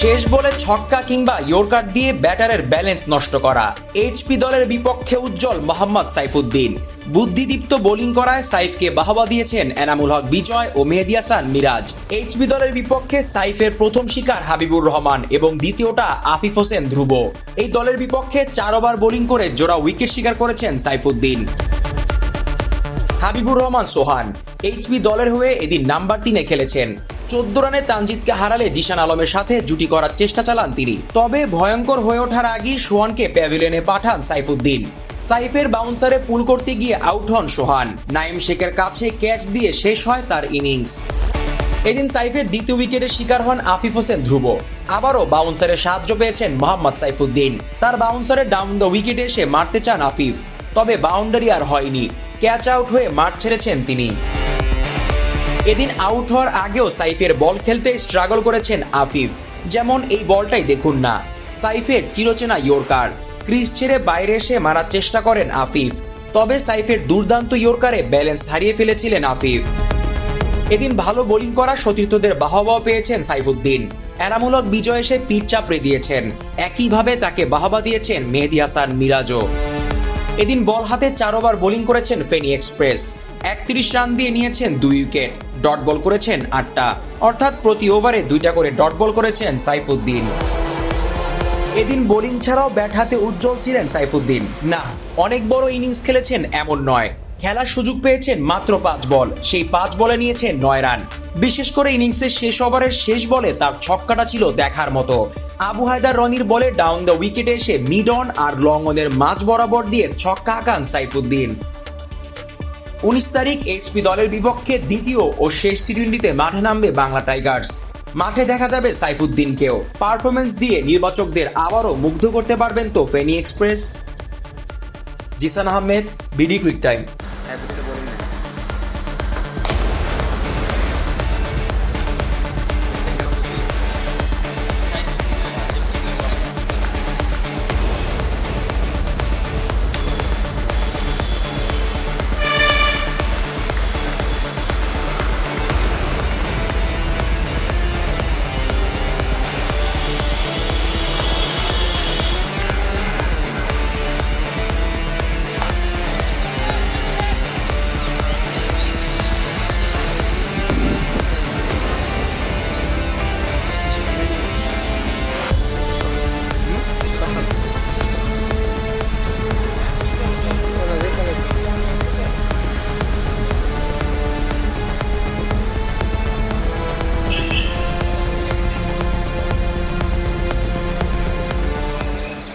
শেষ বলে ছক্কা কিংবা ইয়র্কার দিয়ে ব্যাটারের ব্যালেন্স নষ্ট করা। এইচপি দলের বিপক্ষে উজ্জ্বল মোহাম্মদ সাইফুদ্দিন। বুদ্ধিদীপ্ত বোলিং করায় সাইফকে বাহবা দিয়েছেন এনামুল হক বিজয় ও মেহেদি হাসান মিরাজ। এইচপি দলের বিপক্ষে সাইফের প্রথম শিকার হাবিবুর রহমান এবং দ্বিতীয়টা আফিফ হোসেন ধ্রুব। এই দলের বিপক্ষে চার ওভার বোলিং করে জোড়া উইকেট শিকার করেছেন সাইফুদ্দিন। হাবিবুর রহমান সোহান। এইচপি দলের হয়ে এদিন নাম্বার তিনে খেলেছেন। চোদ্দ রানে তানজিদকে হারালে জিশান আলমের সাথে জুটি করার চেষ্টা চালান তিনি। তবে ভয়ঙ্কর হয়ে ওঠার আগেই সোহানকে প্যাভিলিয়নে পাঠান সাইফুদ্দিন। সাইফের বাউন্সারে পুল করতে গিয়ে আউট হন সোহান। নাইম শেখের কাছে ক্যাচ দিয়ে শেষ হয় তার ইনিংস। এদিন সাইফের দ্বিতীয় উইকেটের শিকার হন আফিফ হোসেন ধ্রুব। আবারও বাউন্সারের সাহায্য পেয়েছেন মোহাম্মদ সাইফুদ্দিন। তার বাউন্সারে ডাউন দ্য উইকেটে এসে মারতে চান আফিফ। তবে বাউন্ডারি আর হয়নি। ক্যাচ আউট হয়ে মাঠ ছেড়েছেন তিনি। এদিন আউট হওয়ার আগেও সাইফের বল খেলতে স্ট্রাগল করেছেন আফিফ। যেমন এই বলটাই দেখুন না। সাইফের চিরচেনা ইয়র্কার। ক্রিজ ছেড়ে বাইরে এসে মারার চেষ্টা করেন আফিফ। তবে সাইফের দুর্দান্ত ইয়র্কারে ব্যালেন্স হারিয়ে ফেলেছিলেন আফিফ। এদিন ভালো বোলিং করা সতীর্থদের বাহবাও পেয়েছেন সাইফুদ্দিন। এনামূলক বিজয় এসে পিঠ চাপড়ে দিয়েছেন। একইভাবে তাকে বাহবা দিয়েছেন মেহেদি হাসান মিরাজও। এদিন বল হাতে চার ওভার বোলিং করেছেন ফেনী এক্সপ্রেস। একত্রিশ রান দিয়ে নিয়েছেন দুই উইকেট। ডট বল করেছেন আটটা। অর্থাৎ প্রতি ওভারে দুইটা করে ডট বল করেছেন সাইফুদ্দিন। এদিন বোলিং ছাড়াও ব্যাট হাতে উজ্জ্বল ছিলেন সাইফুদ্দিন। না, অনেক বড় ইনিংস খেলেছেন এমন নয়। খেলার সুযোগ পেয়েছেন মাত্র পাঁচ বল। সেই পাঁচ বলে নিয়েছেন নয় রান। বিশেষ করে ইনিংসের শেষ ওভারের শেষ বলে তার ছক্কাটা ছিল দেখার মতো। আবু হায়দার রনির বলে ডাউন দ্য উইকেটে এসে মিড অন আর লং অনের মাঝ বরাবর দিয়ে ছক্কা আঁকান সাইফুদ্দিন। উনিশ তারিখ এইচপি দলের বিপক্ষে দ্বিতীয় ও শেষ টি টোয়েন্টিতে মাঠে নামবে বাংলা টাইগার্স। মাঠে দেখা যাবে সাইফুদ্দিনকেও। পারফরমেন্স দিয়ে নির্বাচকদের আবারও মুগ্ধ করতে পারবেন তো Feni express. Zisan Ahmed, BD quick time.